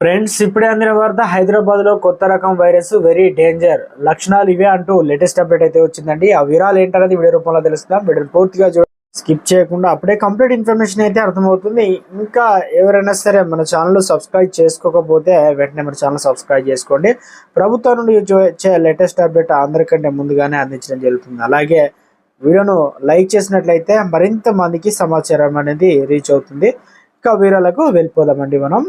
Friends ఇప్పుడే అందిన వార్త హైదరాబాద్లో కొత్త రకం వైరస్ వెరీ డేంజర్. లక్షణాలు ఇవే అంటూ లేటెస్ట్ అప్డేట్ అయితే వచ్చిందండి. ఆ వివరాలు ఏంటనేది వీడియో రూపంలో తెలుస్తుందాం వీడియో పూర్తిగా చూడ స్కిప్ చేయకుండా అప్పుడే కంప్లీట్ ఇన్ఫర్మేషన్ అయితే అర్థమవుతుంది. ఇంకా ఎవరైనా సరే మన ఛానల్ సబ్స్క్రైబ్ చేసుకోకపోతే వెంటనే మన ఛానల్ సబ్స్క్రైబ్ చేసుకోండి. ప్రభుత్వం నుండి వచ్చే లేటెస్ట్ అప్డేట్ అందరికంటే ముందుగానే అందించడం జరుగుతుంది. అలాగే వీడియోను లైక్ చేసినట్లయితే మరింత మందికి సమాచారం అనేది రీచ్ అవుతుంది. ఇంకా వీరాలకు వెళ్ళిపోదామండి మనం.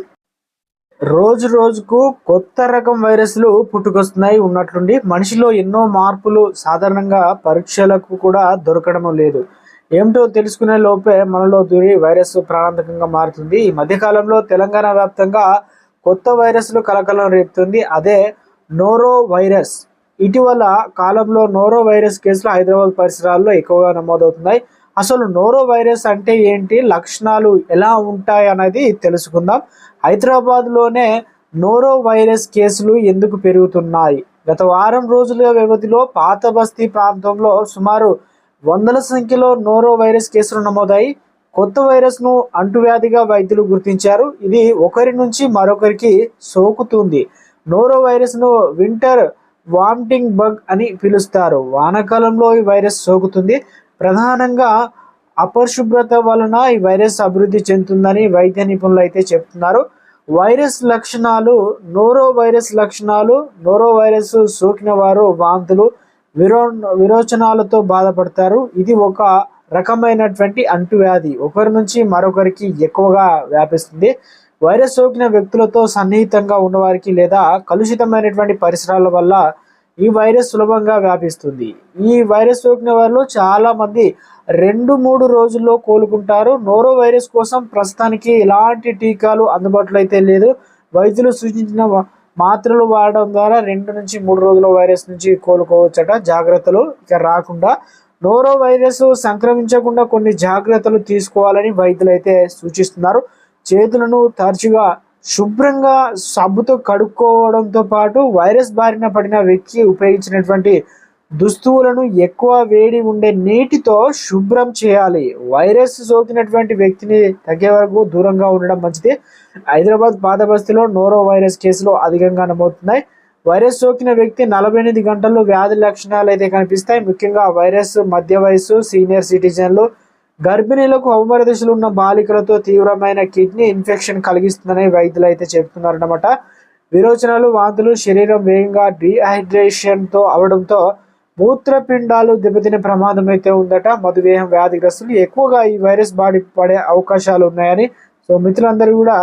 రోజు రోజుకు కొత్త రకం వైరస్లు పుట్టుకొస్తున్నాయి ఉన్నట్లుండి మనిషిలో ఎన్నో మార్పులు సాధారణంగా పరీక్షలకు కూడా దొరకడం లేదు. ఏమిటో తెలుసుకునే లోపే మనలో దూరి వైరస్ ప్రాణాంతకంగా మారుతుంది. ఈ మధ్యకాలంలో తెలంగాణ వ్యాప్తంగా కొత్త వైరస్లు కలకలం రేపుతుంది. అదే నోరో వైరస్ ఇటీవల కాలంలో నోరో వైరస్ కేసులు హైదరాబాద్ పరిసరాల్లో ఎక్కువగా నమోదవుతున్నాయి. అసలు నోరో వైరస్ అంటే ఏంటి? లక్షణాలు ఎలా ఉంటాయి అనేది తెలుసుకుందాం. హైదరాబాద్లోనే నోరో వైరస్ కేసులు ఎందుకు పెరుగుతున్నాయి? గత వారం రోజుల వ్యవధిలో పాత బస్తీ ప్రాంతంలో సుమారు వందల సంఖ్యలో నోరో వైరస్ కేసులు నమోదాయి కొత్త వైరస్ను అంటువ్యాధిగా వైద్యులు గుర్తించారు. ఇది ఒకరి నుంచి మరొకరికి సోకుతుంది. నోరో వైరస్ను వింటర్ వామిటింగ్ బగ్ అని పిలుస్తారు. వానాకాలంలో ఈ వైరస్ సోకుతుంది. ప్రధానంగా అపరిశుభ్రత వలన ఈ వైరస్ అభివృద్ధి చెందుతుందని వైద్య నిపుణులు అయితే చెప్తున్నారు. వైరస్ లక్షణాలు నోరో వైరస్ లక్షణాలు నోరో వైరస్ సోకిన వారు వాంతులు విరో విరోచనాలతో బాధపడతారు. ఇది ఒక రకమైనటువంటి అంటువ్యాధి. ఒకరి నుంచి మరొకరికి ఎక్కువగా వ్యాపిస్తుంది. వైరస్ సోకిన వ్యక్తులతో సన్నిహితంగా ఉన్నవారికి లేదా కలుషితమైనటువంటి పరిసరాల వల్ల ఈ వైరస్ సులభంగా వ్యాపిస్తుంది. ఈ వైరస్ సోకిన వారిలో చాలా మంది రెండు మూడు రోజుల్లో కోలుకుంటారు. నోరో వైరస్ కోసం ప్రస్తుతానికి ఎలాంటి టీకాలు అందుబాటులో అయితే లేదు. వైద్యులు సూచించిన మాత్రలు వాడడం ద్వారా రెండు నుంచి మూడు రోజుల వైరస్ నుంచి కోలుకోవచ్చట. జాగ్రత్తలు ఇక రాకుండా నోరో వైరస్ సంక్రమించకుండా కొన్ని జాగ్రత్తలు తీసుకోవాలని వైద్యులు అయితే సూచిస్తున్నారు. చేతులను తరచుగా శుభ్రంగా సబ్బుతో కడుక్కోవడంతో పాటు వైరస్ బారిన పడిన వ్యక్తి ఉపయోగించినటువంటి దుస్తువులను ఎక్కువ వేడి ఉండే నీటితో శుభ్రం చేయాలి. వైరస్ సోకినటువంటి వ్యక్తిని తగ్గే వరకు దూరంగా ఉండడం మంచిది. హైదరాబాద్ పాదబస్తీలో నోరో వైరస్ కేసులు అధికంగా నమోదుతున్నాయి వైరస్ సోకిన వ్యక్తి నలభై ఎనిమిది గంటల్లో వ్యాధి లక్షణాలు అయితే కనిపిస్తాయి. ముఖ్యంగా వైరస్ మధ్య వయసు సీనియర్ సిటిజన్లు గర్భిణీలకు అవమర దశలు ఉన్న బాలికలతో తీవ్రమైన కిడ్నీ ఇన్ఫెక్షన్ కలిగిస్తుందని వైద్యులు అయితే చెప్తున్నారన్నమాట విరోచనాలు వాంతులు శరీరం వేగంగా డీహైడ్రేషన్తో అవడంతో మూత్రపిండాలు దెబ్బతినే ప్రమాదం అయితే ఉందట. మధుమేహం వ్యాధిగ్రస్తులు ఎక్కువగా ఈ వైరస్ బాడీ పడే అవకాశాలు ఉన్నాయని సో మిత్రులందరూ కూడా